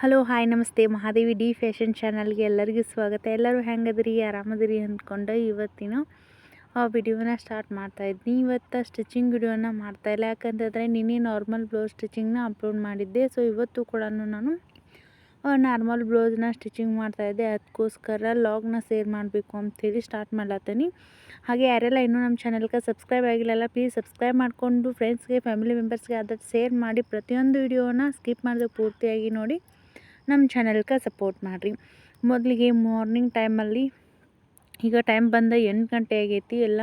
Hello hi ನಮಸ್ತೆ. Mahadevi D fashion ಚಾನಲ್ಗೆ ಎಲ್ಲರಿಗೂ ಸ್ವಾಗತ. ಎಲ್ಲರೂ ಹೆಂಗದ್ರಿ? ಆರಾಮದಿರಿ ಅಂದ್ಕೊಂಡು ಇವತ್ತಿನ ವಿಡಿಯೋನ ಸ್ಟಾರ್ಟ್ ಮಾಡ್ತಾಯಿದ್ನಿ ಇವತ್ತು ಸ್ಟಿಚಿಂಗ್ ವಿಡಿಯೋನ ಮಾಡ್ತಾಯಿಲ್ಲ ಯಾಕಂತಂದರೆ ನಿನ್ನೆ ನಾರ್ಮಲ್ ಬ್ಲೌಸ್ ಸ್ಟಿಚಿಂಗ್ನ ಅಪ್ಲೋಡ್ ಮಾಡಿದ್ದೆ. ಸೊ ಇವತ್ತು ಕೂಡ ನಾನು ನಾರ್ಮಲ್ ಬ್ಲೌಸ್ನ ಸ್ಟಿಚಿಂಗ್ ಮಾಡ್ತಾಯಿದ್ದೆ ಅದಕ್ಕೋಸ್ಕರ ಲಾಗ್ನ ಸೇರ್ ಮಾಡಬೇಕು ಅಂಥೇಳಿ ಸ್ಟಾರ್ಟ್ ಮಾಡ್ಲತ್ತೀನಿ. ಹಾಗೆ ಯಾರೆಲ್ಲ ಇನ್ನೂ ನಮ್ಮ ಚಾನಲ್ಗೆ ಸಬ್ಸ್ಕ್ರೈಬ್ ಆಗಿಲ್ಲಲ್ಲ ಪ್ಲೀಸ್ ಸಬ್ಸ್ಕ್ರೈಬ್ ಮಾಡಿಕೊಂಡು ಫ್ರೆಂಡ್ಸ್ಗೆ ಫ್ಯಾಮಿಲಿ ಮೆಂಬರ್ಸ್ಗೆ ಅದಕ್ಕೆ ಶೇರ್ ಮಾಡಿ. ಪ್ರತಿಯೊಂದು ವಿಡಿಯೋನ ಸ್ಕಿಪ್ ಮಾಡಿದೆ ಪೂರ್ತಿಯಾಗಿ ನೋಡಿ. ನಮ್ಮ ಚಾನಲ್ಗೆ ಸಪೋರ್ಟ್ ಮಾಡಿರಿ. ಮೊದಲಿಗೆ ಮಾರ್ನಿಂಗ್ ಟೈಮಲ್ಲಿ ಈಗ ಟೈಮ್ ಬಂದ ಎಂಟು ಗಂಟೆ ಆಗೈತಿ. ಎಲ್ಲ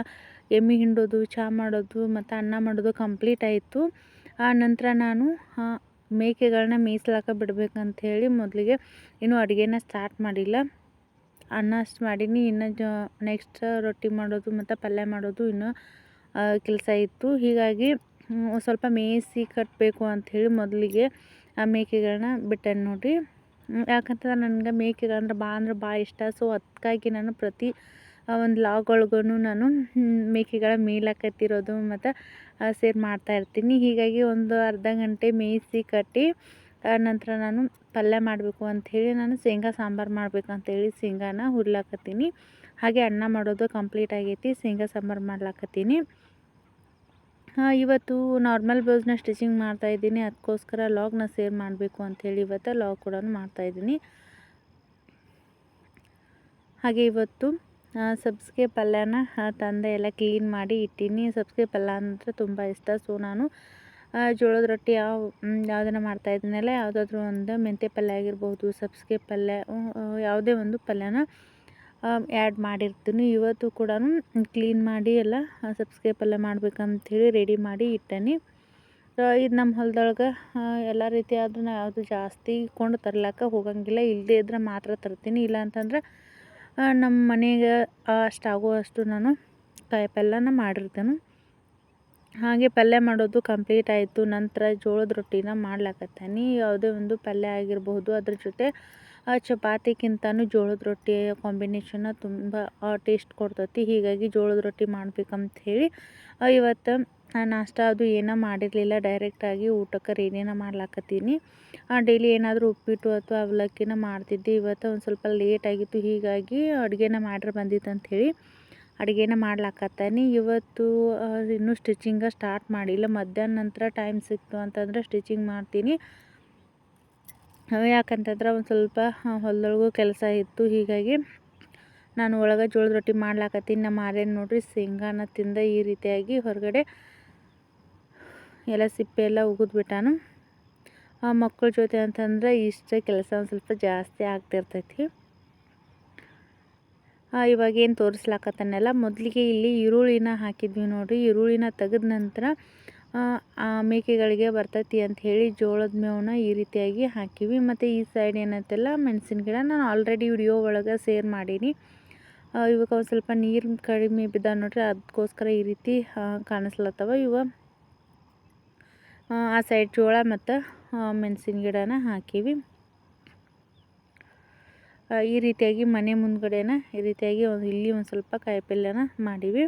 ಎಮ್ಮೆ ಹಿಂಡೋದು ಚಹಾ ಮಾಡೋದು, ಮತ್ತು ಅನ್ನ ಮಾಡೋದು ಕಂಪ್ಲೀಟ್ ಆಯಿತು. ಆ ನಂತರ ನಾನು ಮೇಕೆಗಳನ್ನ ಮೀಸಲಾಕ ಬಿಡಬೇಕಂತ ಹೇಳಿ ಮೊದಲಿಗೆ ಇನ್ನೂ ಅಡುಗೆನ ಸ್ಟಾರ್ಟ್ ಮಾಡಿಲ್ಲ. ಅನ್ನ ಅಷ್ಟು ಮಾಡೀನಿ. ಇನ್ನು ಜ ನೆಕ್ಸ್ಟ್ ರೊಟ್ಟಿ ಮಾಡೋದು ಮತ್ತು ಪಲ್ಯ ಮಾಡೋದು ಇನ್ನೂ ಕೆಲಸ ಇತ್ತು. ಹೀಗಾಗಿ ಸ್ವಲ್ಪ ಮೇಯಿಸಿ ಕಟ್ಟಬೇಕು ಅಂಥೇಳಿ ಮೊದಲಿಗೆ ಆ ಮೇಕೆಗಳನ್ನ ಬಿಟ್ಟೆ ನೋಡಿರಿ. ಯಾಕಂತಂದ್ರೆ ನನಗೆ ಮೇಕೆಗಳಂದ್ರೆ ಭಾಳ ಅಂದ್ರೆ ಭಾಳ ಇಷ್ಟ. ಸೊ ಅದಕ್ಕಾಗಿ ನಾನು ಪ್ರತಿ ಒಂದು ಲಾಗ್ ಒಳಗೂ ನಾನು ಮೇಕೆಗಳ ಮೇಯ್ಲಾಕತ್ತಿರೋದು ಮತ್ತು ಸೇರ್ ಮಾಡ್ತಾಯಿರ್ತೀನಿ ಹೀಗಾಗಿ ಒಂದು ಅರ್ಧ ಗಂಟೆ ಮೇಯಿಸಿ ಕಟ್ಟಿ ನಂತರ ನಾನು ಪಲ್ಯ ಮಾಡಬೇಕು ಅಂಥೇಳಿ ನಾನು ಶೇಂಗಾ ಸಾಂಬಾರು ಮಾಡ್ಬೇಕಂತೇಳಿ ಶೇಂಗಾನ ಹುರ್ಲಾಕತ್ತೀನಿ. ಹಾಗೆ ಅನ್ನ ಮಾಡೋದು ಕಂಪ್ಲೀಟ್ ಆಗೈತಿ, ಶೇಂಗಾ ಸಾಂಬಾರು ಮಾಡ್ಲಾಕತ್ತೀನಿ. ಇವತ್ತು ನಾರ್ಮಲ್ ಬ್ಲೌಸ್ನ ಸ್ಟಿಚಿಂಗ್ ಮಾಡ್ತಾಯಿದ್ದೀನಿ ಅದಕ್ಕೋಸ್ಕರ ಲಾಗ್ನ ಸೇರ್ ಮಾಡಬೇಕು ಅಂಥೇಳಿ ಇವತ್ತು ಲಾಗ್ ಕೂಡ ಮಾಡ್ತಾಯಿದ್ದೀನಿ ಹಾಗೆ ಇವತ್ತು ಸಬ್ಸಿಗೆ ಪಲ್ಯನ ತಂದೆ ಎಲ್ಲ ಕ್ಲೀನ್ ಮಾಡಿ ಇಟ್ಟೀನಿ. ಸಬ್ಸಿಗೆ ಪಲ್ಯ ಅಂದರೆ ತುಂಬ ಇಷ್ಟ. ಸೊ, ನಾನು ಜೋಳದ ರೊಟ್ಟಿ ಯಾವ ಯಾವುದನ್ನು ಮಾಡ್ತಾಯಿದ್ದೀನಲ್ಲ ಯಾವುದಾದ್ರೂ ಒಂದು ಮೆಂತೆ ಪಲ್ಯ ಆಗಿರ್ಬೋದು, ಸಬ್ಸಿಗೆ ಪಲ್ಯ ಯಾವುದೇ ಒಂದು ಪಲ್ಯನ ಆ್ಯಡ್ ಮಾಡಿರ್ತೀನಿ. ಇವತ್ತು ಕೂಡ ಕ್ಲೀನ್ ಮಾಡಿ ಎಲ್ಲ ಸಬ್ಸ್ಕ್ರೈಬ್ ಎಲ್ಲ ಮಾಡ್ಬೇಕಂಥೇಳಿ ರೆಡಿ ಮಾಡಿ ಇಟ್ಟೇನಿ. ಇದು ನಮ್ಮ ಹೊಲದೊಳಗೆ ಎಲ್ಲ ರೀತಿ ಆದ್ರೂ ಯಾವುದು ಜಾಸ್ತಿ ಕೊಂಡು ತರ್ಲಾಕ ಹೋಗಂಗಿಲ್ಲ. ಇಲ್ಲದೇ ಇದ್ರೆ ಮಾತ್ರ ತರ್ತೀನಿ. ಇಲ್ಲ ಅಂತಂದ್ರೆ ನಮ್ಮ ಮನೆಗೆ ಅಷ್ಟಾಗುವಷ್ಟು ನಾನು ಕಾಯಿ ಪಲ್ಯನ ಮಾಡಿರ್ತೇನೆ. ಹಾಗೆ ಪಲ್ಯ ಮಾಡೋದು ಕಂಪ್ಲೀಟ್ ಆಯಿತು. ನಂತರ ಜೋಳದ ರೊಟ್ಟಿನ ಮಾಡ್ಲಾಕತ್ತೀನಿ. ಯಾವುದೇ ಒಂದು ಪಲ್ಯ ಆಗಿರಬಹುದು ಅದ್ರ ಜೊತೆ ಚಪಾತಿಗಿಂತನೂ ಜೋಳದ ರೊಟ್ಟಿ ಕಾಂಬಿನೇಷನ್ನ ತುಂಬ ಟೇಸ್ಟ್ ಕೊಡ್ತತಿ. ಹೀಗಾಗಿ ಜೋಳದ ರೊಟ್ಟಿ ಮಾಡ್ಬೇಕಂತ ಹೇಳಿ ಇವತ್ತು ನಾಷ್ಟ ಅದು ಏನೂ ಮಾಡಿರಲಿಲ್ಲ. ಡೈರೆಕ್ಟಾಗಿ ಊಟಕ್ಕೆ ರೆಡಿನ ಮಾಡ್ಲಾಕತ್ತೀನಿ. ಡೈಲಿ ಏನಾದರೂ ಉಪ್ಪಿಟ್ಟು ಅಥವಾ ಅವಲಕ್ಕಿನ ಮಾಡ್ತಿದ್ದೆ. ಇವತ್ತು ಒಂದು ಸ್ವಲ್ಪ ಲೇಟ್ ಆಗಿತ್ತು. ಹೀಗಾಗಿ ಅಡುಗೆನ ಮಾಡ್ರೆ ಬಂದಿತ್ತು ಅಂಥೇಳಿ ಅಡುಗೆನ ಮಾಡ್ಲಾಕತ್ತೀನಿ. ಇವತ್ತು ಇನ್ನೂ ಸ್ಟಿಚಿಂಗ ಸ್ಟಾರ್ಟ್ ಮಾಡಿಲ್ಲ. ಮಧ್ಯಾಹ್ನ ನಂತರ ಟೈಮ್ ಸಿಕ್ತು ಅಂತಂದ್ರೆ ಸ್ಟಿಚಿಂಗ್ ಮಾಡ್ತೀನಿ. ಯಾಕಂತಂದ್ರೆ ಒಂದು ಸ್ವಲ್ಪ ಹೊಲದೊಳಗೂ ಕೆಲಸ ಇತ್ತು. ಹೀಗಾಗಿ ನಾನು ಒಳಗೆ ಜೋಳದ ರೊಟ್ಟಿ ಮಾಡ್ಲಾಕತ್ತೀನಿ. ನಮ್ಮ ಆರೇನು ನೋಡ್ರಿ ಶೇಂಗಾನ ತಿಂದ ಈ ರೀತಿಯಾಗಿ ಹೊರಗಡೆ ಎಲ್ಲ ಸಿಪ್ಪೆ ಎಲ್ಲ ಉಗಿದ್ಬಿಟ್ಟಾನು ಆ ಮಕ್ಕಳ ಜೊತೆ ಅಂತಂದ್ರೆ ಇಷ್ಟ ಕೆಲಸ ಒಂದು ಸ್ವಲ್ಪ ಜಾಸ್ತಿ ಆಗ್ತಿರ್ತೈತಿ. ಇವಾಗೇನು ಏನು ತೋರಿಸ್ಲಾಕತ್ತಾನೆಲ್ಲ ಮೊದಲಿಗೆ ಇಲ್ಲಿ ಈರುಳ್ಳಿನ ಹಾಕಿದ್ವಿ ನೋಡಿರಿ. ಈರುಳ್ಳಿನ ತೆಗೆದ ನಂತರ ಮೇಕೆಗಳಿಗೆ ಬರ್ತೈತಿ ಅಂತ ಹೇಳಿ ಜೋಳದ ಮೇವನ್ನ ಈ ರೀತಿಯಾಗಿ ಹಾಕಿವಿ. ಮತ್ತು ಈ ಸೈಡ್ ಏನೈತಲ್ಲ, ಮೆಣಸಿನ ಗಿಡ ನಾನು ಆಲ್ರೆಡಿ ವಿಡಿಯೋ ಒಳಗೆ ಸೇರ್ ಮಾಡೀನಿ. ಇವಾಗ ಒಂದು ಸ್ವಲ್ಪ ನೀರು ಕಡಿಮೆ ಬಿದ್ದ ನೋಡ್ರಿ ಅದಕ್ಕೋಸ್ಕರ ಈ ರೀತಿ ಕಾಣಿಸ್ಲತ್ತವ ಇವ. ಆ ಸೈಡ್ ಜೋಳ ಮತ್ತು ಮೆಣಸಿನ ಗಿಡನ ಹಾಕೀವಿ. ಈ ರೀತಿಯಾಗಿ ಮನೆ ಮುಂದ್ಗಡೆನ, ಈ ರೀತಿಯಾಗಿ ಒಂದು ಇಲ್ಲಿ ಒಂದು ಸ್ವಲ್ಪ ಕಾಯಿಪಲ್ಯನ ಮಾಡೀವಿ.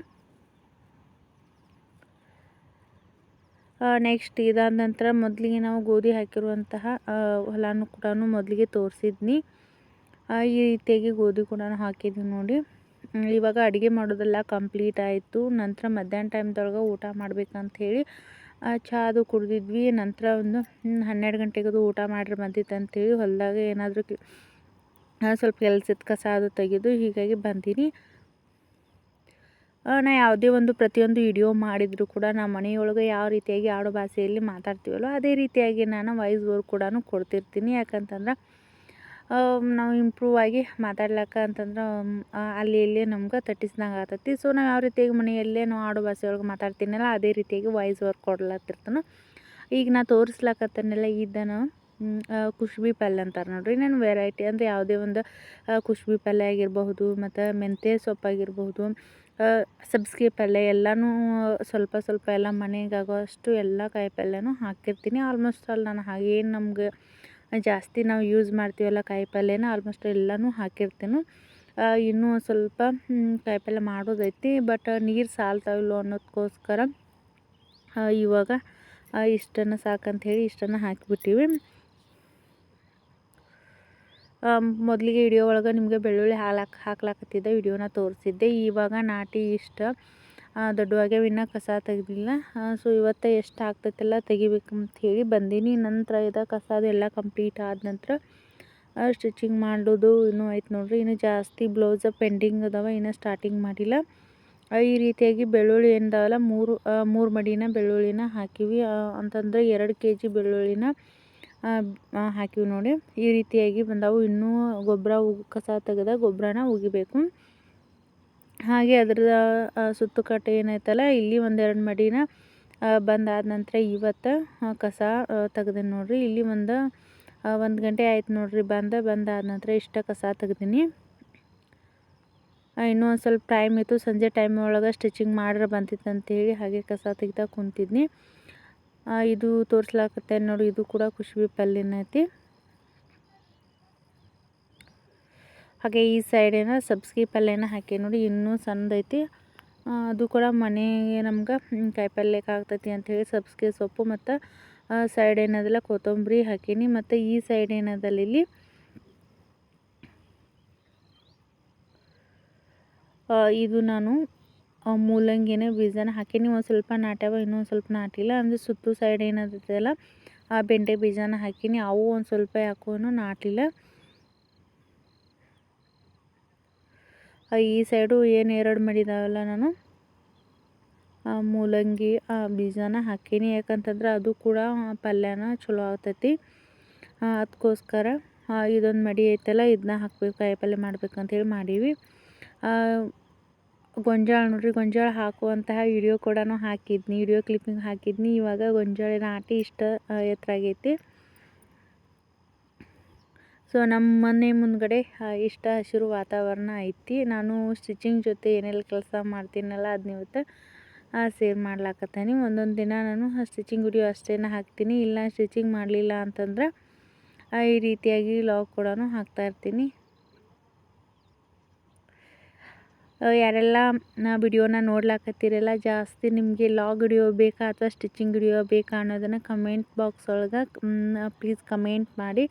ನೆಕ್ಸ್ಟ್ ಇದಾದ ನಂತರ ಮೊದಲಿಗೆ ನಾವು ಗೋಧಿ ಹಾಕಿರುವಂತಹ ಹೊಲನೂ ಕೂಡ ಮೊದಲಿಗೆ ತೋರಿಸಿದ್ನಿ. ಈ ರೀತಿಯಾಗಿ ಗೋಧಿ ಕೂಡ ಹಾಕಿದ್ವಿ ನೋಡಿ. ಇವಾಗ ಅಡುಗೆ ಮಾಡೋದೆಲ್ಲ ಕಂಪ್ಲೀಟ್ ಆಯಿತು. ನಂತರ ಮಧ್ಯಾಹ್ನ ಟೈಮ್ದೊಳಗೆ ಊಟ ಮಾಡ್ಬೇಕಂತ ಹೇಳಿ ಚಹಾ ಅದು ಕುಡಿದಿದ್ವಿ. ನಂತರ ಒಂದು ಹನ್ನೆರಡು ಗಂಟೆಗದು ಊಟ ಮಾಡ್ರಿ ಬಂದಿತ್ತು ಅಂಥೇಳಿ ಹೊಲದಾಗ ಏನಾದರೂ ಸ್ವಲ್ಪ ಕೆಲಸದ ಕಸ ಅದು ತೆಗೆದು ಹೀಗಾಗಿ ಬಂದೀನಿ. ನಾ ಯಾವುದೇ ಒಂದು ಪ್ರತಿಯೊಂದು ವಿಡಿಯೋ ಮಾಡಿದರೂ ಕೂಡ ನಮ್ಮ ಮನೆಯೊಳಗೆ ಯಾವ ರೀತಿಯಾಗಿ ಆಡೋ ಭಾಷೆಯಲ್ಲಿ ಮಾತಾಡ್ತೀವಲ್ಲೋ ಅದೇ ರೀತಿಯಾಗಿ ನಾನು ವಾಯ್ಸ್ ಓವರ್ ಕೂಡ ಕೊಡ್ತಿರ್ತೀನಿ. ಯಾಕಂತಂದ್ರೆ ನಾವು ಇಂಪ್ರೂವ್ ಆಗಿ ಮಾತಾಡ್ಲಕ್ಕ ಅಂತಂದ್ರೆ ಅಲ್ಲಿ ಇಲ್ಲಿ ನಮ್ಗೆ ತಟ್ಟಿಸ್ದಂಗೆ ಆಗ್ತೈತಿ ಸೊ ನಾವು ಯಾವ ರೀತಿಯಾಗಿ ಮನೆಯಲ್ಲೇ ನಾವು ಆಡೋ ಭಾಷೆಯೊಳಗೆ ಮಾತಾಡ್ತೀನಲ್ಲ, ಅದೇ ರೀತಿಯಾಗಿ ವಾಯ್ಸ್ ಓವರ್ ಕೊಡ್ಲತ್ತಿರ್ತಾನೆ. ಈಗ ನಾ ತೋರಿಸ್ಲಕತ್ತನೆಲ್ಲ, ಇದನ್ನು ಕುಶ್ಬಿ ಪಲ್ಯ ಅಂತಾರೆ ನೋಡಿರಿ. ನಾನು ವೆರೈಟಿ ಅಂದರೆ ಯಾವುದೇ ಒಂದು ಕುಶ್ಬಿ ಪಲ್ಯ ಆಗಿರಬಹುದು, ಮತ್ತು ಮೆಂತ್ಯ ಸೊಪ್ಪಾಗಿರ್ಬಹುದು ಸಬ್ಸಿಗೆ ಪಲ್ಯ ಎಲ್ಲನೂ, ಸ್ವಲ್ಪ ಸ್ವಲ್ಪ ಎಲ್ಲ ಮನೆಗಾಗೋ ಅಷ್ಟು ಎಲ್ಲ ಕಾಯಿ ಪಲ್ಯನೂ ಹಾಕಿರ್ತೀನಿ. ಆಲ್ಮೋಸ್ಟ್ ಆಲ್ ನಾನು ಹಾಗೇನು ನಮ್ಗೆ ಜಾಸ್ತಿ ನಾವು ಯೂಸ್ ಮಾಡ್ತೀವಲ್ಲ ಕಾಯಿ ಪಲ್ಯನ ಆಲ್ಮೋಸ್ಟ್ ಎಲ್ಲನೂ ಹಾಕಿರ್ತೀನಿ. ಇನ್ನೂ ಸ್ವಲ್ಪ ಕಾಯಿ ಪಲ್ಯ ಮಾಡೋದೈತಿ ಬಟ್ ನೀರು ಸಾಲ್ತಾವಿಲ್ಲೋ ಅನ್ನೋದಕ್ಕೋಸ್ಕರ ಇವಾಗ ಇಷ್ಟನ್ನು ಸಾಕಂತ ಹೇಳಿ ಇಷ್ಟನ್ನು ಹಾಕಿಬಿಟ್ಟಿವಿ. ಮೊದಲಿಗೆ ವಿಡಿಯೋ ಒಳಗೆ ನಿಮಗೆ ಬೆಳ್ಳುಳ್ಳಿ ಹಾಲಾಕ್, ಹಾಕ್ಲಾಕತ್ತಿದ್ದೆ ವಿಡಿಯೋನ ತೋರಿಸಿದ್ದೆ. ಇವಾಗ ನಾಟಿ ಇಷ್ಟ. ದೊಡ್ಡವಾಗ್ಯಾವ ಇನ್ನು ಕಸ ತೆಗೆದಿಲ್ಲ. ಸೊ ಇವತ್ತು ಎಷ್ಟು ಆಗ್ತೈತೆಲ್ಲ ತೆಗಿಬೇಕಂತ ಹೇಳಿ ಬಂದೀನಿ. ನಂತರ ಇದು ಕಸ ಅದೆಲ್ಲ ಕಂಪ್ಲೀಟ್ ಆದ ನಂತರ ಸ್ಟಿಚಿಂಗ್ ಮಾಡೋದು ಇನ್ನೂ ಆಯ್ತು ನೋಡ್ರಿ. ಇನ್ನೂ ಜಾಸ್ತಿ ಬ್ಲೌಸ್ ಪೆಂಡಿಂಗ್ ಅದಾವ, ಇನ್ನೂ ಸ್ಟಾರ್ಟಿಂಗ್ ಮಾಡಿಲ್ಲ. ಈ ರೀತಿಯಾಗಿ ಬೆಳ್ಳುಳ್ಳಿ ಏನಿದಾವಲ್ಲ, ಮೂರು ಮೂರು ಮಡಿನ ಬೆಳ್ಳುಳ್ಳಿನ ಹಾಕಿವಿ. ಅಂತಂದರೆ ಎರಡು ಕೆ ಜಿ ಬೆಳ್ಳುಳ್ಳಿನ ಹಾಕಿವಿ ನೋಡಿ. ಈ ರೀತಿಯಾಗಿ ಬಂದವು. ಇನ್ನೂ ಗೊಬ್ಬರ ಕಸ ತೆಗೆದ ಗೊಬ್ಬರನ ಉಗಿಬೇಕು. ಹಾಗೆ ಅದರ ಸುತ್ತು ಕಟ್ಟೆ ಏನೈತಲ್ಲ, ಇಲ್ಲಿ ಒಂದೆರಡು ಮಡಿನ ಬಂದಾದ ನಂತರ ಇವತ್ತು ಕಸ ತೆಗ್ದೆ ನೋಡ್ರಿ. ಇಲ್ಲಿ ಒಂದು ಒಂದು ಗಂಟೆ ಆಯ್ತು ನೋಡ್ರಿ ಬಂದ. ಬಂದಾದ ನಂತರ ಇಷ್ಟ ಕಸ ತೆಗ್ದೀನಿ. ಇನ್ನೂ ಒಂದು ಸ್ವಲ್ಪ ಟೈಮ್ ಇತ್ತು. ಸಂಜೆ ಟೈಮ್ ಒಳಗೆ ಸ್ಟಿಚಿಂಗ್ ಮಾಡ್ರೆ ಬಂತಿತ್ತು ಅಂತೇಳಿ ಹಾಗೆ ಕಸ ತೆಗಿತಾ ಕುಂತಿದ್ನಿ. ಇದು ತೋರಿಸ್ಲಾಕತ್ತೆ ನೋಡಿ, ಇದು ಕೂಡ ಖುಷ್ಬಿ ಪಲ್ಲಿನ ಐತಿ ಹಾಗೆ ಈ ಸೈಡೇನ ಸಬ್ಸಿಗೆ ಪಲ್ಯನ ಹಾಕಿ ನೋಡಿ, ಇನ್ನೂ ಐತಿ ಅದು ಕೂಡ ಮನೆಗೆ ನಮ್ಗೆ ಕಾಯಿಪಲ್ಯಕ್ಕೆ ಆಗ್ತೈತಿ ಅಂಥೇಳಿ ಸಬ್ಸ್ಗೆ ಸೊಪ್ಪು ಮತ್ತು ಸೈಡ್ ಏನದಲ್ಲ ಕೊತ್ತಂಬರಿ ಹಾಕೀನಿ. ಮತ್ತು ಈ ಸೈಡ್ ಏನದಲ್ಲ ಇಲ್ಲಿ ಇದು ನಾನು ಮೂಲಂಗಿನ ಬೀಜನ ಹಾಕೀನಿ ಒಂದು ಸ್ವಲ್ಪ ನಾಟ್ಯಾವ, ಇನ್ನೊಂದು ಸ್ವಲ್ಪ ನಾಟಿಲ್ಲ, ಅಂದರೆ ಸುತ್ತು ಸೈಡ್ ಏನದಲ್ಲ ಆ ಬೆಂಡೆ ಬೀಜನ ಹಾಕೀನಿ ಅವು ಒಂದು ಸ್ವಲ್ಪ ಯಾಕೂ ನಾಟಿಲ್ಲ ಈ ಸೈಡು ಏನು ಎರಡು ಮಾಡಿದಾವಲ್ಲ ನಾನು ಮೂಲಂಗಿ, ಆ ಬೀಜನ ಹಾಕೀನಿ, ಯಾಕಂತಂದ್ರೆ ಅದು ಕೂಡ ಪಲ್ಯನ ಚಲೋ ಆಗ್ತೈತಿ. ಅದಕ್ಕೋಸ್ಕರ ಇದೊಂದು ಮಡಿ ಐತಲ್ಲ ಇದನ್ನ ಹಾಕಬೇಕು, ಕಾಯಿ ಪಲ್ಯ ಮಾಡ್ಬೇಕಂತೇಳಿ ಮಾಡೀವಿ. ಗೊಂಜಾಳ ನೋಡ್ರಿ, ಗೊಂಜಾಳ ಹಾಕುವಂತಹ ವಿಡಿಯೋ ಕೂಡ ಹಾಕಿದ್ನಿ. Video clipping ಹಾಕಿದ್ನಿ. ಇವಾಗ ಗೊಂಜಾಳ ನಾಟಿ ಇಷ್ಟ ಎತ್ತರ ಆಗೈತಿ. ಸೊ ನಮ್ಮ ಮನೆ ಮುಂದ್ಗಡೆ ಇಷ್ಟ ಹಸಿರು ವಾತಾವರಣ ಐತಿ. ನಾನು ಸ್ಟಿಚಿಂಗ್ ಜೊತೆ ಏನೆಲ್ಲ ಕೆಲಸ ಮಾಡ್ತೀನಲ್ಲ ಅದನ್ನ ಇವತ್ತು ಸೇರ್ ಮಾಡ್ಲಾಕತ್ತೀನಿ. ಒಂದೊಂದು ದಿನ ನಾನು ಸ್ಟಿಚಿಂಗ್ ವಿಡಿಯೋ ಅಷ್ಟೇ ಹಾಕ್ತೀನಿ. ಇಲ್ಲ ಸ್ಟಿಚಿಂಗ್ ಮಾಡಲಿಲ್ಲ ಅಂತಂದ್ರೆ ಈ ರೀತಿಯಾಗಿ ಲಾಗ್ ಕೂಡ ಹಾಕ್ತಾಯಿರ್ತೀನಿ ಯಾರೆಲ್ಲ ನಾ ವಿಡಿಯೋನ ನೋಡ್ಲಾಕತ್ತಿರಲ್ಲ, ಜಾಸ್ತಿ ನಿಮಗೆ ಲಾಗ್ ವಿಡಿಯೋ ಬೇಕಾ ಅಥವಾ ಸ್ಟಿಚಿಂಗ್ ವಿಡಿಯೋ ಬೇಕಾ ಅನ್ನೋದನ್ನು ಕಮೆಂಟ್ ಬಾಕ್ಸ್ ಒಳಗೆ ಪ್ಲೀಸ್ ಕಮೆಂಟ್ ಮಾಡಿ.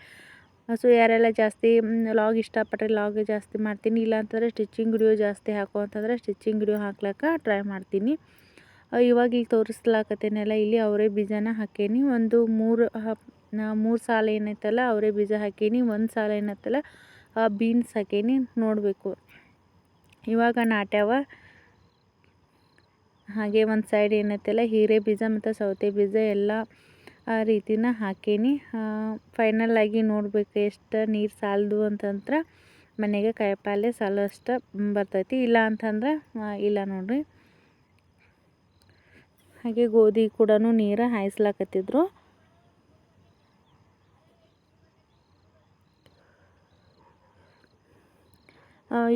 ಸೊ ಯಾರೆಲ್ಲ ಜಾಸ್ತಿ ಲಾಗ್ ಇಷ್ಟಪಟ್ಟರೆ ಲಾಗ್ ಜಾಸ್ತಿ ಮಾಡ್ತೀನಿ ಇಲ್ಲ ಅಂತಂದರೆ ಸ್ಟಿಚಿಂಗ್ ವಿಡಿಯೋ ಜಾಸ್ತಿ ಹಾಕು ಅಂತಂದರೆ ಸ್ಟಿಚಿಂಗ್ ವಿಡಿಯೋ ಹಾಕ್ಲಿಕ್ಕೆ ಟ್ರೈ ಮಾಡ್ತೀನಿ. ಇವಾಗ ಇಲ್ಲಿ ತೋರಿಸ್ಲಾಕತ್ತೇನೆಲ್ಲ, ಇಲ್ಲಿ ಅವರೇ ಬೀಜನ ಹಾಕೇನಿ. ಒಂದು ಮೂರು ಮೂರು ಸಾಲ ಏನೈತಲ್ಲ, ಅವರೇ ಬೀಜ ಹಾಕೀನಿ. ಒಂದು ಸಾಲ ಏನೈತಲ್ಲ ಬೀನ್ಸ್ ಹಾಕೇನಿ. ನೋಡಬೇಕು. ಇವಾಗ ನಾಟ್ಯಾವ. ಹಾಗೆ ಒಂದು ಸೈಡ್ ಏನೈತಲ್ಲ, ಹೀರೆ ಬೀಜ ಮತ್ತು ಸೌತೆ ಬೀಜ ಎಲ್ಲ ಆ ರೀತಿನ ಹಾಕೀನಿ. ಫೈನಲ್ ಆಗಿ ನೋಡಬೇಕು ಎಷ್ಟು ನೀರು ಸಾಲದು ಅಂತಂದ್ರೆ ಮನೆಗೆ ಕಾಯಿಪಲ್ಲೆ ಸಾಲೋಷ್ಟು ಬರ್ತೈತಿ. ಇಲ್ಲ ಅಂತಂದ್ರೆ ಇಲ್ಲ ನೋಡಿರಿ. ಹಾಗೆ ಗೋಧಿ ಕೂಡ ನೀರು ಹಾಯಿಸ್ಲಾಕತ್ತಿದ್ರು.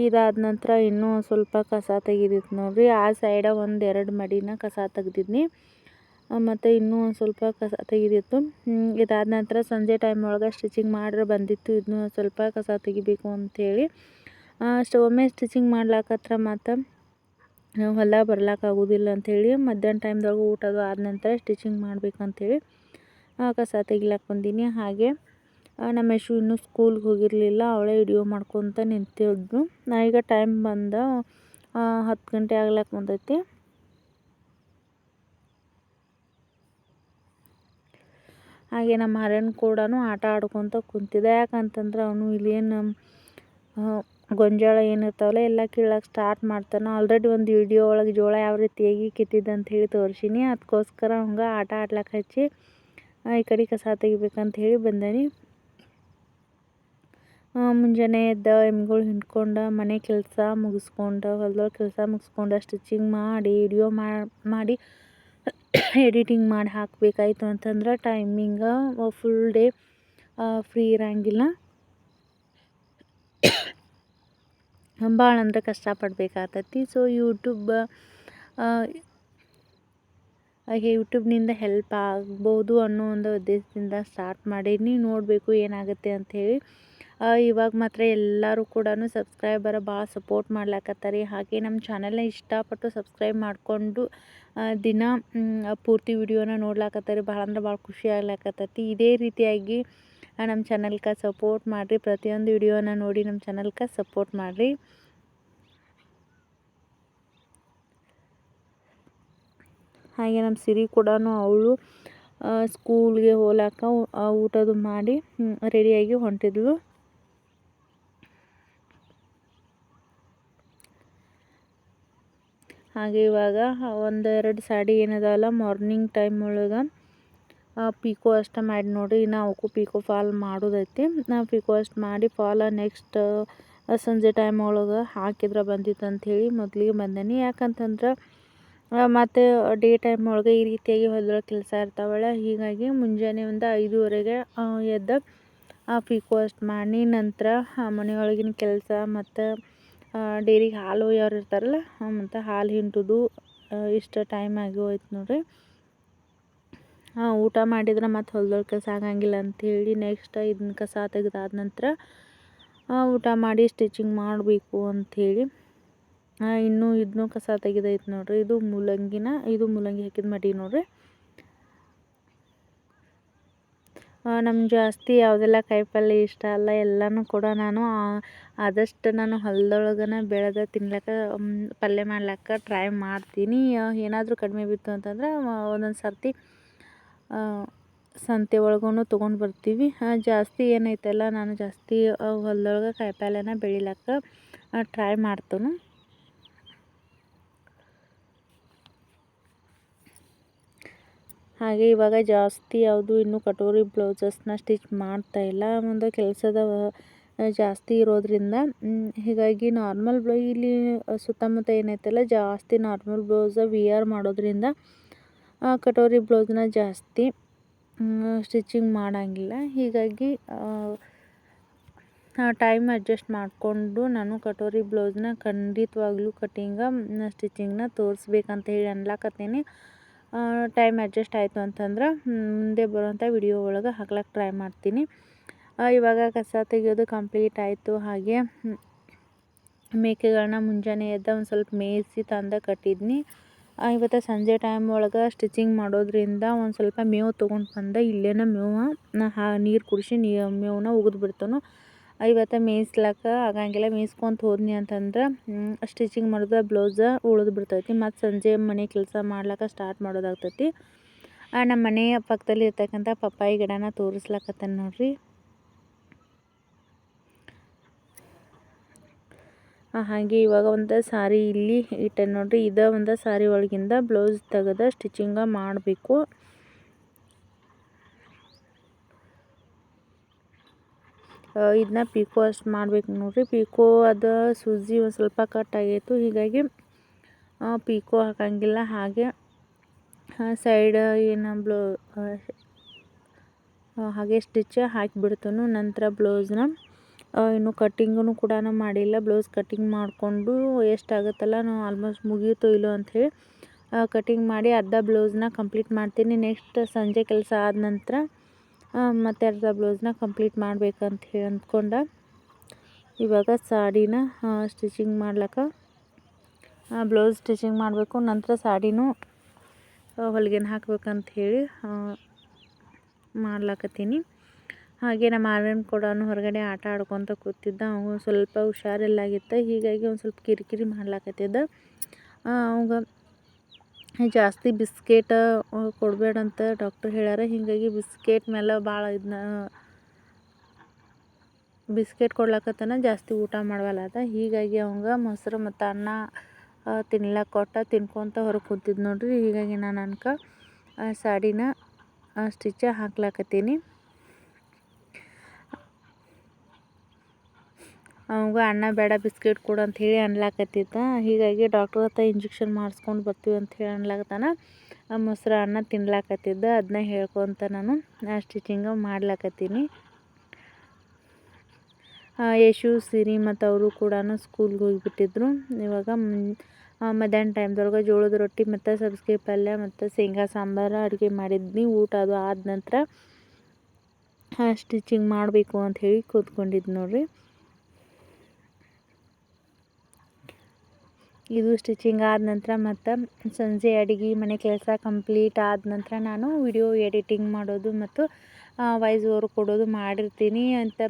ಇದಾದ ನಂತರ ಇನ್ನೂ ಸ್ವಲ್ಪ ಕಸ ತೆಗಿದಿತ್ತು ನೋಡ್ರಿ. ಆ ಸೈಡ ಒಂದು ಎರಡು ಮಡಿನ ಕಸ ತೆಗ್ದಿದ್ನಿ. ಮತ್ತು ಇನ್ನೂ ಒಂದು ಸ್ವಲ್ಪ ಕಸ ತೆಗಿದಿತ್ತು. ಇದಾದ ನಂತರ ಸಂಜೆ ಟೈಮ್ ಒಳಗೆ ಸ್ಟಿಚಿಂಗ್ ಮಾಡ್ರೆ ಬಂದಿತ್ತು. ಇದನ್ನು ಸ್ವಲ್ಪ ಕಸ ತೆಗಿಬೇಕು ಅಂಥೇಳಿ ಅಷ್ಟು ಒಮ್ಮೆ ಸ್ಟಿಚಿಂಗ್ ಮಾಡ್ಲಾಕತ್ರ ಮತ್ತು ಹೊಲ ಬರ್ಲಾಕಾಗೋದಿಲ್ಲ ಅಂಥೇಳಿ ಮಧ್ಯಾಹ್ನ ಟೈಮ್ದಾಗ ಊಟದು ಆದ ನಂತರ ಸ್ಟಿಚಿಂಗ್ ಮಾಡಬೇಕಂಥೇಳಿ ಕಸ ತೆಗಿಲಾಕ ಬಂದೀನಿ. ಹಾಗೆ ನಮ್ಮ ಯಶು ಇನ್ನೂ ಸ್ಕೂಲ್ಗೆ ಹೋಗಿರಲಿಲ್ಲ, ಅವಳೇ ವಿಡಿಯೋ ಮಾಡ್ಕೊತ ನಿಂತಿದ್ದು ನಾ ಈಗ ಟೈಮ್ ಬಂದ ಹತ್ತು ಗಂಟೆ ಆಗ್ಲಕ್ಕ ಬಂದೈತಿ. ಹಾಗೆ ನಮ್ಮ ಹರನ್ ಕೂಡ ಆಟ ಆಡ್ಕೊತ ಕುಂತಿದ್ದ. ಯಾಕಂತಂದ್ರೆ ಅವನು ಇಲ್ಲೇನು ಗೊಂಜಾಳ ಏನಿರ್ತಾವಲ್ಲ, ಎಲ್ಲ ಕೀಳಕ್ಕೆ ಸ್ಟಾರ್ಟ್ ಮಾಡ್ತಾನೆ. ಆಲ್ರೆಡಿ ಒಂದು ವಿಡಿಯೋ ಒಳಗೆ ಜೋಳ ಯಾವ ರೀತಿಯಾಗಿ ಕಿತ್ತಿದ್ದೆ ಅಂತ ಹೇಳಿ ತೋರಿಸೀನಿ. ಅದಕ್ಕೋಸ್ಕರ ಅವಂಗೆ ಆಟ ಆಡ್ಲಕ್ಕೆ ಹಚ್ಚಿ ಈ ಕಡೆ ಕಸ ತೆಗಿಬೇಕಂತ ಹೇಳಿ ಬಂದೇನಿ. ಮುಂಜಾನೆ ಎದ್ದ ಎಮ್ಗಳು ಹಿಂಡ್ಕೊಂಡು ಮನೆ ಕೆಲಸ ಮುಗಿಸ್ಕೊಂಡು, ಹೊಲ್ದೊಳಗೆ ಕೆಲಸ ಮುಗಿಸ್ಕೊಂಡು ಸ್ಟಿಚಿಂಗ್ ಮಾಡಿ ವಿಡಿಯೋ ಮಾಡಿ ಎಡಿಟಿಂಗ್ ಮಾಡಿ ಹಾಕಬೇಕಾಯ್ತು ಅಂತಂದ್ರೆ ಟೈಮಿಂಗ ಫುಲ್ ಡೇ ಫ್ರೀ ಇರೋಂಗಿಲ್ಲ. ಭಾಳ ಅಂದ್ರೆ ಕಷ್ಟಪಡ್ಬೇಕಾಗ್ತೈತಿ ಸೊ ಯೂಟ್ಯೂಬ್ ಯೂಟ್ಯೂಬ್ನಿಂದ ಹೆಲ್ಪ್ ಆಗ್ಬೋದು ಅನ್ನೋ ಒಂದು ಉದ್ದೇಶದಿಂದ ಸ್ಟಾರ್ಟ್ ಮಾಡೀನಿ. ನೋಡಬೇಕು ಏನಾಗುತ್ತೆ ಅಂಥೇಳಿ ಇವಾಗ ಮಾತ್ರ ಎಲ್ಲರೂ ಕೂಡ ಸಬ್ಸ್ಕ್ರೈಬರ್ ಭಾಳ ಸಪೋರ್ಟ್ ಮಾಡ್ಲಾಕತ್ತಾರೆ. ಹಾಗೆ ನಮ್ಮ ಚಾನಲ್ನ ಇಷ್ಟಪಟ್ಟು ಸಬ್ಸ್ಕ್ರೈಬ್ ಮಾಡಿಕೊಂಡು ದಿನ ಪೂರ್ತಿ ವಿಡಿಯೋನ ನೋಡ್ಲಾಕತ್ತಾರೆ. ಭಾಳ ಅಂದ್ರೆ ಭಾಳ ಖುಷಿ ಆಗ್ಲಾಕತ್ತೈತಿ. ಇದೇ ರೀತಿಯಾಗಿ ನಮ್ಮ ಚಾನಲ್ಗೆ ಸಪೋರ್ಟ್ ಮಾಡಿರಿ. ಪ್ರತಿಯೊಂದು ವಿಡಿಯೋನ ನೋಡಿ ನಮ್ಮ ಚಾನಲ್ಗೆ ಸಪೋರ್ಟ್ ಮಾಡಿರಿ. ಹಾಗೆ ನಮ್ಮ ಸಿರಿ ಕೂಡ ಅವಳು ಸ್ಕೂಲ್ಗೆ ಹೋಗ್ಲಾಕ ಊಟದು ಮಾಡಿ ರೆಡಿಯಾಗಿ ಹೊಂಟಿದ್ಳು. ಹಾಗೆ ಇವಾಗ ಒಂದೆರಡು ಸಾಡಿ ಏನದಲ್ಲ ಮಾರ್ನಿಂಗ್ ಟೈಮ್ ಒಳಗೆ ಪಿಕೋ ಅಷ್ಟು ಮಾಡಿ ನೋಡಿ ಇನ್ನು ಅವಕ್ಕೂ ಪೀಕೋ ಫಾಲ್ ಮಾಡೋದೈತಿ. ನಾವು ಪೀಕೋ ಅಷ್ಟು ಮಾಡಿ ಫಾಲ ನೆಕ್ಸ್ಟ್ ಸಂಜೆ ಟೈಮ್ ಒಳಗೆ ಹಾಕಿದ್ರೆ ಬಂದಿತ್ತು ಅಂಥೇಳಿ ಮೊದಲಿಗೆ ಬಂದೇನಿ. ಯಾಕಂತಂದ್ರೆ ಮತ್ತು ಡೇ ಟೈಮ್ ಒಳಗೆ ಈ ರೀತಿಯಾಗಿ ಹೊಲದೊಳಗೆ ಕೆಲಸ ಇರ್ತಾವಲ್ಲ, ಹೀಗಾಗಿ ಮುಂಜಾನೆ ಒಂದು ಐದುವರೆಗೆ ಎದ್ದು, ಆ ಪೀಕೋ ಅಷ್ಟು ಮಾಡಿ ನಂತರ, ಆ, ಮನೆಯೊಳಗಿನ ಕೆಲಸ ಮತ್ತು ಡೈರಿಗೆ ಹಾಲು ಯಾರು ಇರ್ತಾರಲ್ಲ ಮತ್ತು ಹಾಲು ಹಿಂಟುದು ಇಷ್ಟು ಟೈಮ್ ಆಗಿ ಹೋಯ್ತು ನೋಡ್ರಿ. ಊಟ ಮಾಡಿದ್ರೆ ಮತ್ತು ಹೊಲ್ದೊಳಗೆ ಕೆಲಸ ಆಗಂಗಿಲ್ಲ ಅಂಥೇಳಿ ನೆಕ್ಸ್ಟ್ ಇದನ್ನ ಕಸ ತೆಗೆದಾದ ನಂತರ ಊಟ ಮಾಡಿ ಸ್ಟಿಚಿಂಗ್ ಮಾಡಬೇಕು ಅಂಥೇಳಿ ಇನ್ನೂ ಇದನ್ನೂ ಕಸ ತೆಗೆದೈತೆ ನೋಡ್ರಿ. ಇದು ಮೂಲಂಗಿನ, ಇದು ಮೂಲಂಗಿ ಹಾಕಿದ ಮಡಿ ನೋಡ್ರಿ. ನಮ್ಗೆ ಜಾಸ್ತಿ ಯಾವುದೆಲ್ಲ ಕಾಯಿಪಲ್ಯ ಇಷ್ಟ ಅಲ್ಲ ಎಲ್ಲನೂ ಕೂಡ ನಾನು. ಆದಷ್ಟು ನಾನು ಹೊಲದೊಳಗನ ಬೆಳೆದ ತಿನ್ಲಿಕ್ಕೆ ಪಲ್ಯ ಮಾಡ್ಲಿಕ್ಕೆ ಟ್ರೈ ಮಾಡ್ತೀನಿ. ಏನಾದರೂ ಕಡಿಮೆ ಬಿತ್ತು ಅಂತಂದ್ರೆ ಒಂದೊಂದು ಸರ್ತಿ ಸಂತೆ ಒಳಗೂ ತೊಗೊಂಡು ಬರ್ತೀವಿ. ಜಾಸ್ತಿ ಏನೈತಲ್ಲ, ನಾನು ಜಾಸ್ತಿ ಹೊಲದೊಳಗೆ ಕಾಯಿಪಲ್ಯನ ಬೆಳಿಲಕ್ಕ ಟ್ರೈ ಮಾಡ್ತೇನೆ. ಹಾಗೆ ಇವಾಗ ಜಾಸ್ತಿ ಯಾವುದು ಇನ್ನೂ ಕಟೋರಿ ಬ್ಲೌಸಸ್ನ ಸ್ಟಿಚ್ ಮಾಡ್ತಾ ಇಲ್ಲ. ಒಂದು ಕೆಲಸದ ಜಾಸ್ತಿ ಇರೋದರಿಂದ ಹೀಗಾಗಿ ನಾರ್ಮಲ್ ಬ್ಲೌ, ಇಲ್ಲಿ ಸುತ್ತಮುತ್ತ ಏನೈತಲ್ಲ ಜಾಸ್ತಿ ನಾರ್ಮಲ್ ಬ್ಲೌಸ ವಿಯರ್ ಮಾಡೋದ್ರಿಂದ ಕಟೋರಿ ಬ್ಲೌಸ್ನ ಜಾಸ್ತಿ ಸ್ಟಿಚಿಂಗ್ ಮಾಡೋಂಗಿಲ್ಲ. ಹೀಗಾಗಿ ಟೈಮ್ ಅಡ್ಜಸ್ಟ್ ಮಾಡಿಕೊಂಡು ನಾನು ಕಟೋರಿ ಬ್ಲೌಸ್ನ ಖಂಡಿತವಾಗ್ಲೂ ಕಟ್ಟಿಂಗ, ಸ್ಟಿಚಿಂಗ್ನ ತೋರಿಸ್ಬೇಕಂತ ಹೇಳಿ ಅನ್ಲಾಕತ್ತೀನಿ. ಟೈಮ್ ಅಡ್ಜಸ್ಟ್ ಆಯಿತು ಅಂತಂದ್ರೆ ಮುಂದೆ ಬರುವಂಥ ವಿಡಿಯೋ ಒಳಗೆ ಹಾಕ್ಲಕ್ಕೆ ಟ್ರೈ ಮಾಡ್ತೀನಿ. ಇವಾಗ ಕಸ ತೆಗೆಯೋದು ಕಂಪ್ಲೀಟ್ ಆಯಿತು, ಹಾಗೆ ಮೇಕೆಗಳನ್ನ ಮುಂಜಾನೆ ಎದ್ದ ಒಂದು ಸ್ವಲ್ಪ ಮೇಯಿಸಿ ತಂದು ಕಟ್ಟಿದ್ನಿ. ಇವತ್ತು ಸಂಜೆ ಟೈಮ್ ಒಳಗೆ ಸ್ಟಿಚಿಂಗ್ ಮಾಡೋದ್ರಿಂದ ಒಂದು ಸ್ವಲ್ಪ ಮೇವು ತೊಗೊಂಡು ಬಂದೆ, ಇಲ್ಲೇನ ಮೇವು ನಾ ಹಾ, ನೀರು ಕುಡಿಸಿ ನೀ ಮೇವನ್ನ ಉಗಿದು ಬಿಡ್ತಾನು. ಇವತ್ತು ಮೀಸ್ಲಾಕ ಆಗಂಗಿಲ್ಲ. ಮೇಯ್ಸ್ಕೊಂತ ಹೋದ್ನಿ ಅಂತಂದ್ರೆ ಸ್ಟಿಚಿಂಗ್ ಮಾಡಿದ್ರೆ ಬ್ಲೌಸ ಉಳಿದು ಬಿಡ್ತೈತಿ. ಮತ್ತು ಸಂಜೆ ಮನೆ ಕೆಲಸ ಮಾಡ್ಲಿಕ್ಕೆ ಸ್ಟಾರ್ಟ್ ಮಾಡೋದಾಗ್ತೈತಿ. ನಮ್ಮ ಮನೆಯ ಪಕ್ಕದಲ್ಲಿ ಇರ್ತಕ್ಕಂಥ ಪಪ್ಪಾಯಿ ಗಿಡನ ತೋರಿಸ್ಲಕತ್ತಾನ ನೋಡ್ರಿ. ಹಾಗೆ ಇವಾಗ ಒಂದು ಸಾರಿ ಇಲ್ಲಿ ಇಟ್ಟೆ ನೋಡ್ರಿ. ಇದ ಒಂದು ಸಾರಿ ಒಳಗಿಂದ ಬ್ಲೌಸ್ ತೆಗೆದ ಸ್ಟಿಚಿಂಗ ಮಾಡಬೇಕು. ಇದನ್ನ ಪೀಕೋ ಅಷ್ಟು ಮಾಡ್ಬೇಕು ನೋಡಿರಿ. ಪೀಕೋ ಅದು ಸೂಜಿ ಒಂದು ಸ್ವಲ್ಪ ಕಟ್ ಆಗೈತು. ಹೀಗಾಗಿ ಪೀಕೋ ಹಾಕಂಗಿಲ್ಲ. ಹಾಗೆ ಸೈಡ್ ಏನು ಬ್ಲೌ ಹಾಗೆ ಸ್ಟಿಚ್ ಹಾಕಿಬಿಡ್ತನು. ನಂತರ ಬ್ಲೌಸ್ನ ಇನ್ನು ಕಟ್ಟಿಂಗೂ ಕೂಡ ಮಾಡಿಲ್ಲ. ಬ್ಲೌಸ್ ಕಟ್ಟಿಂಗ್ ಮಾಡಿಕೊಂಡು ಎಷ್ಟಾಗುತ್ತಲ್ಲ ನಾವು ಆಲ್ಮೋಸ್ಟ್ ಮುಗಿಯುತ್ತೋ ಇಲ್ಲೋ ಅಂಥೇಳಿ ಕಟ್ಟಿಂಗ್ ಮಾಡಿ ಅರ್ಧ ಬ್ಲೌಸ್ನ ಕಂಪ್ಲೀಟ್ ಮಾಡ್ತೀನಿ. ನೆಕ್ಸ್ಟ್ ಸಂಜೆ ಕೆಲಸ ಆದ ನಂತರ ಮತ್ತು ಅರ್ಧ ಬ್ಲೌಸ್ನ ಕಂಪ್ಲೀಟ್ ಮಾಡ್ಬೇಕಂತ ಹೇಳಿ ಅಂದ್ಕೊಂಡ. ಇವಾಗ ಸಾಡಿನ ಸ್ಟಿಚಿಂಗ್ ಮಾಡ್ಲಿಕ್ಕೆ. ಬ್ಲೌಸ್ ಸ್ಟಿಚಿಂಗ್ ಮಾಡಬೇಕು, ನಂತರ ಸಾಡಿನೂ ಹೊಲಿಗೆನ ಹಾಕ್ಬೇಕಂತ ಹೇಳಿ ಮಾಡ್ಲಕತ್ತೀನಿ. ಹಾಗೆ ನಮ್ಮ ಆರ್ಯನ್ ಕೂಡ ಹೊರಗಡೆ ಆಟ ಆಡ್ಕೊತ ಕೂತಿದ್ದ. ಅವನು ಸ್ವಲ್ಪ ಹುಷಾರಿಲ್ಲಾಗಿತ್ತು. ಹೀಗಾಗಿ ಒಂದು ಸ್ವಲ್ಪ ಕಿರಿಕಿರಿ ಮಾಡ್ಲಾಕತ್ತಿದ್ದ. ಅವಾಗ ಜಾಸ್ತಿ ಬಿಸ್ಕೆಟ್ ಕೊಡಬೇಡಂತ ಡಾಕ್ಟರ್ ಹೇಳ್ಯಾರ. ಹೀಗಾಗಿ ಬಿಸ್ಕೆಟ್ ಮೇಲೆ ಭಾಳ ಇದನ್ನ ಬಿಸ್ಕೆಟ್ ಕೊಡ್ಲಕತ್ತನ ಜಾಸ್ತಿ ಊಟ ಮಾಡವಲ್ಲದ ಹೀಗಾಗಿ ಅವಂಗ ಮೊಸರು ಮತ್ತು ಅನ್ನ ತಿನ್ಲಕ್ಕೆ ಕೊಟ್ಟ ತಿನ್ಕೊತ ಹೊರಗೆ ಕೂತಿದ್ದು ನೋಡ್ರಿ. ಹೀಗಾಗಿ ನಾನು ಅನ್ಕ ಸಾಡಿನ ಸ್ಟಿಚ್ ಹಾಕ್ಲಕತ್ತೀನಿ. ಅವಾಗ ಅಣ್ಣ ಬೇಡ, ಬಿಸ್ಕೆಟ್ ಕೊಡು ಅಂತ ಹೇಳಿ ಅನ್ಲಾಕತ್ತಿದ್ದ. ಹೀಗಾಗಿ ಡಾಕ್ಟ್ರ್ ಹತ್ರ ಇಂಜೆಕ್ಷನ್ ಮಾಡಿಸ್ಕೊಂಡು ಬರ್ತೀವಿ ಅಂತ ಹೇಳಿ ಅನ್ಲಾಕತ್ತಾನ. ಮೊಸರು ಅನ್ನ ತಿನ್ಲಾಕತ್ತಿದ್ದ. ಅದನ್ನ ಹೇಳ್ಕೊತ ನಾನು ಸ್ಟಿಚಿಂಗ ಮಾಡ್ಲಾಕತ್ತೀನಿ. ಯಶು ಸಿರಿ ಮತ್ತು ಅವರು ಕೂಡ ಸ್ಕೂಲ್ಗೆ ಹೋಗಿಬಿಟ್ಟಿದ್ರು. ಇವಾಗ ಮಧ್ಯಾಹ್ನ ಟೈಮ್ದೊಳಗೆ ಜೋಳದ ರೊಟ್ಟಿ ಮತ್ತು ಸಬ್ಸಿಗೆ ಪಲ್ಯ ಮತ್ತು ಶೇಂಗಾ ಸಾಂಬಾರು ಅಡುಗೆ ಮಾಡಿದ್ನಿ. ಊಟ ಅದು ಆದ ನಂತರ ಸ್ಟಿಚಿಂಗ್ ಮಾಡಬೇಕು ಅಂತ ಹೇಳಿ ಕೂತ್ಕೊಂಡಿದ್ದು ನೋಡ್ರಿ. ಇದು ಸ್ಟಿಚಿಂಗ್ ಆದ ನಂತರ ಮತ್ತು ಸಂಜೆ ಅಡುಗೆ ಮನೆ ಕೆಲಸ ಕಂಪ್ಲೀಟ್ ಆದ ನಂತರ ನಾನು ವಿಡಿಯೋ ಎಡಿಟಿಂಗ್ ಮಾಡೋದು ಮತ್ತು ವಾಯ್ಸ್ ಓವರ್ ಕೊಡೋದು ಮಾಡಿರ್ತೀನಿ ಅಂತ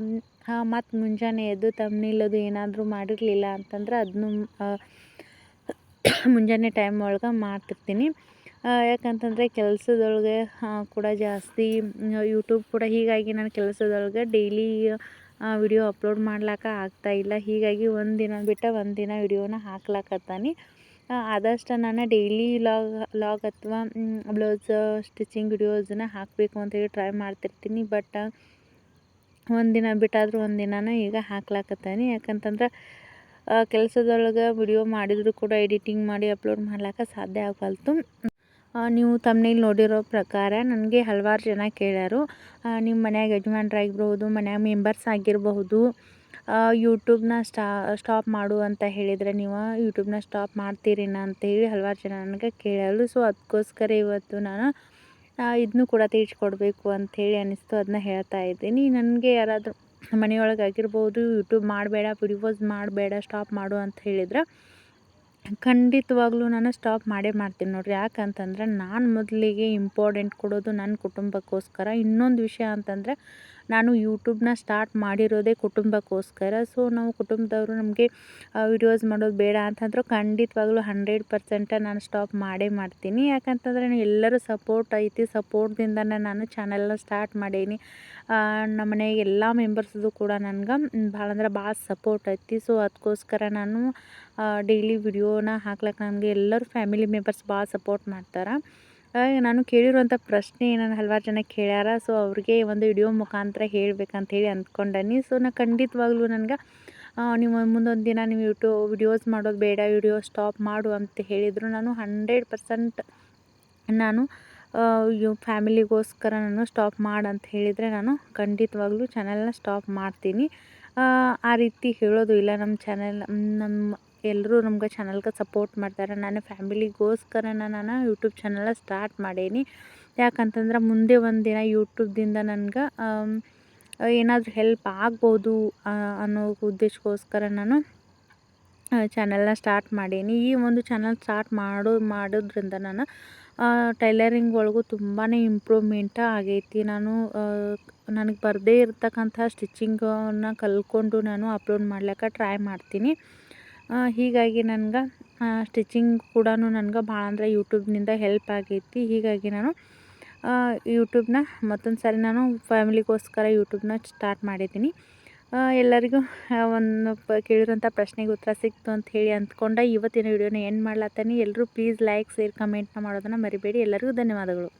ಮತ್ತು ಮುಂಜಾನೆ ಎದ್ದು ತಮ್ಮನಿಲ್ಲದು ಏನಾದರೂ ಮಾಡಿರಲಿಲ್ಲ ಅಂತಂದ್ರೆ ಅದನ್ನು ಮುಂಜಾನೆ ಟೈಮ್ ಒಳಗೆ ಮಾಡ್ತಿರ್ತೀನಿ. ಯಾಕಂತಂದರೆ ಕೆಲಸದೊಳಗೆ ಕೂಡ ಜಾಸ್ತಿ, ಯೂಟ್ಯೂಬ್ ಕೂಡ ಹೀಗಾಗಿ ನಾನು ಕೆಲಸದೊಳಗೆ ಡೈಲಿ ವಿಡಿಯೋ ಅಪ್ಲೋಡ್ ಮಾಡ್ಲಿಕ್ಕೆ ಇಲ್ಲ. ಹೀಗಾಗಿ ಒಂದು ದಿನ ಬಿಟ್ಟು ಒಂದು ದಿನ ವಿಡಿಯೋನ ಹಾಕ್ಲಕತ್ತಾನೆ. ಆದಷ್ಟು ನಾನು ಡೈಲಿ ಲಾಗ್ ಲಾಗ್ ಅಥವಾ ಬ್ಲೌಸ್ ಸ್ಟಿಚಿಂಗ್ ವಿಡಿಯೋಸನ್ನ ಹಾಕಬೇಕು ಅಂತೇಳಿ ಟ್ರೈ ಮಾಡ್ತಿರ್ತೀನಿ. ಬಟ್ ಒಂದಿನ ಬಿಟ್ಟಾದರೂ ಒಂದಿನ ಈಗ ಹಾಕ್ಲಾಕತ್ತಾನೆ. ಯಾಕಂತಂದ್ರೆ ಕೆಲಸದೊಳಗೆ ವಿಡಿಯೋ ಮಾಡಿದರೂ ಕೂಡ ಎಡಿಟಿಂಗ್ ಮಾಡಿ ಅಪ್ಲೋಡ್ ಮಾಡ್ಲಿಕ್ಕೆ ಸಾಧ್ಯ ಆಗಲ್ತು ನೀವು ತಮ್ಮನೇಲಿ ನೋಡಿರೋ ಪ್ರಕಾರ ನನಗೆ ಹಲವಾರು ಜನ ಕೇಳ್ಯಾರು ನಿಮ್ಮ ಮನ್ಯಾಗ ಯಜಮಾನ್ರಾಗಿರ್ಬಹುದು ಮನ್ಯಾಗ ಮೆಂಬರ್ಸ್ ಆಗಿರಬಹುದು ಯೂಟ್ಯೂಬ್ನ ಸ್ಟಾ ಸ್ಟಾಪ್ ಮಾಡು ಅಂತ ಹೇಳಿದರೆ ನೀವು ಯೂಟ್ಯೂಬ್ನ ಸ್ಟಾಪ್ ಮಾಡ್ತೀರೇನ ಅಂತೇಳಿ ಹಲವಾರು ಜನ ನನಗೆ ಕೇಳಲು ಸೊ ಅದಕ್ಕೋಸ್ಕರ ಇವತ್ತು ನಾನು ಇದನ್ನು ಕೂಡ ತಿಳಿಸ್ಕೊಡ್ಬೇಕು ಅಂಥೇಳಿ ಅನ್ನಿಸ್ತು ಅದನ್ನ ಹೇಳ್ತಾ ಇದ್ದೀನಿ. ನನಗೆ ಯಾರಾದರೂ ಮನೆಯೊಳಗೆ ಆಗಿರ್ಬೋದು ಯೂಟ್ಯೂಬ್ ಮಾಡಬೇಡ ವಿಡಿಯೋಸ್ ಮಾಡಬೇಡ ಸ್ಟಾಪ್ ಮಾಡು ಅಂತ ಹೇಳಿದ್ರೆ ಖಂಡಿತವಾಗ್ಲೂ ನಾನು ಸ್ಟಾಪ್ ಮಾಡೇ ಮಾಡ್ತೀನಿ ನೋಡಿರಿ. ಯಾಕಂತಂದ್ರೆ ನಾನು ಮೊದಲಿಗೆ ಇಂಪಾರ್ಟೆಂಟ್ ಕೊಡೋದು ನನ್ನ ಕುಟುಂಬಕ್ಕೋಸ್ಕರ. ಇನ್ನೊಂದು ವಿಷಯ ಅಂತಂದರೆ ನಾನು ಯೂಟ್ಯೂಬ್ನ ಸ್ಟಾರ್ಟ್ ಮಾಡಿರೋದೇ ಕುಟುಂಬಕ್ಕೋಸ್ಕರ. ಸೊ ನಾವು ಕುಟುಂಬದವರು ನಮಗೆ ವಿಡಿಯೋಸ್ ಮಾಡೋದು ಬೇಡ ಅಂತಂದ್ರೆ ಖಂಡಿತವಾಗ್ಲೂ ಹಂಡ್ರೆಡ್ ಪರ್ಸೆಂಟ ನಾನು ಸ್ಟಾಪ್ ಮಾಡೇ ಮಾಡ್ತೀನಿ. ಯಾಕಂತಂದರೆ ಎಲ್ಲರೂ ಸಪೋರ್ಟ್ ಐತಿ. ಸಪೋರ್ಟ್ದಿಂದನೇ ನಾನು ಚಾನಲ್ನ ಸ್ಟಾರ್ಟ್ ಮಾಡೀನಿ. ನಮ್ಮ ಮನೆಗೆ ಎಲ್ಲ ಮೆಂಬರ್ಸ್ದು ಕೂಡ ನನ್ಗೆ ಭಾಳ ಅಂದ್ರೆ ಭಾಳ ಸಪೋರ್ಟ್ ಐತಿ. ಸೊ ಅದಕ್ಕೋಸ್ಕರ ನಾನು ಡೈಲಿ ವಿಡಿಯೋನ ಹಾಕ್ಲಿಕ್ಕೆ ನನಗೆ ಎಲ್ಲರೂ ಫ್ಯಾಮಿಲಿ ಮೆಂಬರ್ಸ್ ಭಾಳ ಸಪೋರ್ಟ್ ಮಾಡ್ತಾರೆ. ನಾನು ಕೇಳಿರುವಂಥ ಪ್ರಶ್ನೆ ನಾನು ಹಲವಾರು ಜನ ಕೇಳ್ಯಾರ ಸೊ ಅವ್ರಿಗೆ ಒಂದು ವಿಡಿಯೋ ಮುಖಾಂತರ ಹೇಳಿ ಅಂದ್ಕೊಂಡನಿ. ಸೊ ನಾ ಖಂಡಿತವಾಗ್ಲೂ ನನಗೆ ನೀವು ಮುಂದೊಂದು ದಿನ ನೀವು ಯೂಟ್ಯೂ ವಿಡಿಯೋಸ್ ಮಾಡೋದು ಬೇಡ ವಿಡಿಯೋ ಸ್ಟಾಪ್ ಮಾಡು ಅಂತ ಹೇಳಿದರು. ನಾನು ಹಂಡ್ರೆಡ್ ಪರ್ಸೆಂಟ್ ನಾನು ಫ್ಯಾಮಿಲಿಗೋಸ್ಕರ ನಾನು ಸ್ಟಾಪ್ ಮಾಡು ಅಂತ ಹೇಳಿದರೆ ನಾನು ಖಂಡಿತವಾಗ್ಲೂ ಚಾನಲ್ನ ಸ್ಟಾಪ್ ಮಾಡ್ತೀನಿ. ಆ ರೀತಿ ಹೇಳೋದು ಇಲ್ಲ. ನಮ್ಮ ಚಾನೆಲ್ ನಮ್ಮ ಎಲ್ಲರೂ ನಮ್ಗೆ ಚಾನಲ್ಗೆ ಸಪೋರ್ಟ್ ಮಾಡ್ತಾರೆ. ನಾನು ಫ್ಯಾಮಿಲಿಗೋಸ್ಕರ ನಾನು ಯೂಟ್ಯೂಬ್ ಚಾನಲ್ನ ಸ್ಟಾರ್ಟ್ ಮಾಡೇನಿ. ಯಾಕಂತಂದ್ರೆ ಮುಂದೆ ಒಂದು ದಿನ ಯೂಟ್ಯೂಬ್ದಿಂದ ನನ್ಗೆ ಏನಾದರೂ ಹೆಲ್ಪ್ ಆಗ್ಬೋದು ಅನ್ನೋ ಉದ್ದೇಶಕ್ಕೋಸ್ಕರ ನಾನು ಚಾನಲ್ನ ಸ್ಟಾರ್ಟ್ ಮಾಡೀನಿ. ಈ ಒಂದು ಚಾನಲ್ ಸ್ಟಾರ್ಟ್ ಮಾಡೋ, ಮಾಡೋದ್ರಿಂದ ನಾನು ಟೈಲರಿಂಗ್ ಒಳಗೂ ತುಂಬಾ ಇಂಪ್ರೂವ್ಮೆಂಟ ಆಗೈತಿ. ನಾನು ನನಗೆ ಬರದೇ ಇರತಕ್ಕಂಥ ಸ್ಟಿಚಿಂಗನ್ನು ಕಲ್ತ್ಕೊಂಡು ನಾನು ಅಪ್ಲೋಡ್ ಮಾಡ್ಲಿಕ್ಕೆ ಟ್ರೈ ಮಾಡ್ತೀನಿ. ಹೀಗಾಗಿ ನನ್ಗೆ ಸ್ಟಿಚಿಂಗ್ ಕೂಡ ನನ್ಗೆ ಭಾಳ ಅಂದ್ರೆ ಯೂಟ್ಯೂಬ್ನಿಂದ ಹೆಲ್ಪ್ ಆಗೈತಿ. ಹೀಗಾಗಿ ನಾನು ಯೂಟ್ಯೂಬ್ನ ಮತ್ತೊಂದು ಸಾರಿ ನಾನು ಫ್ಯಾಮಿಲಿಗೋಸ್ಕರ ಯೂಟ್ಯೂಬ್ನ ಸ್ಟಾರ್ಟ್ ಮಾಡಿದ್ದೀನಿ. ಎಲ್ಲರಿಗೂ ಒಂದು ಕೇಳಿರೋಂಥ ಪ್ರಶ್ನೆಗೆ ಉತ್ತರ ಸಿಕ್ತು ಅಂತ ಹೇಳಿ ಅಂದ್ಕೊಂಡೆ ಇವತ್ತಿನ ವಿಡಿಯೋನ ಎಂಡ್ ಮಾಡ್ಲತ್ತೀನಿ. ಎಲ್ಲರೂ ಪ್ಲೀಸ್ ಲೈಕ್ ಶೇರ್ ಕಮೆಂಟ್ನ ಮಾಡೋದನ್ನು ಮರಿಬೇಡಿ. ಎಲ್ಲರಿಗೂ ಧನ್ಯವಾದಗಳು.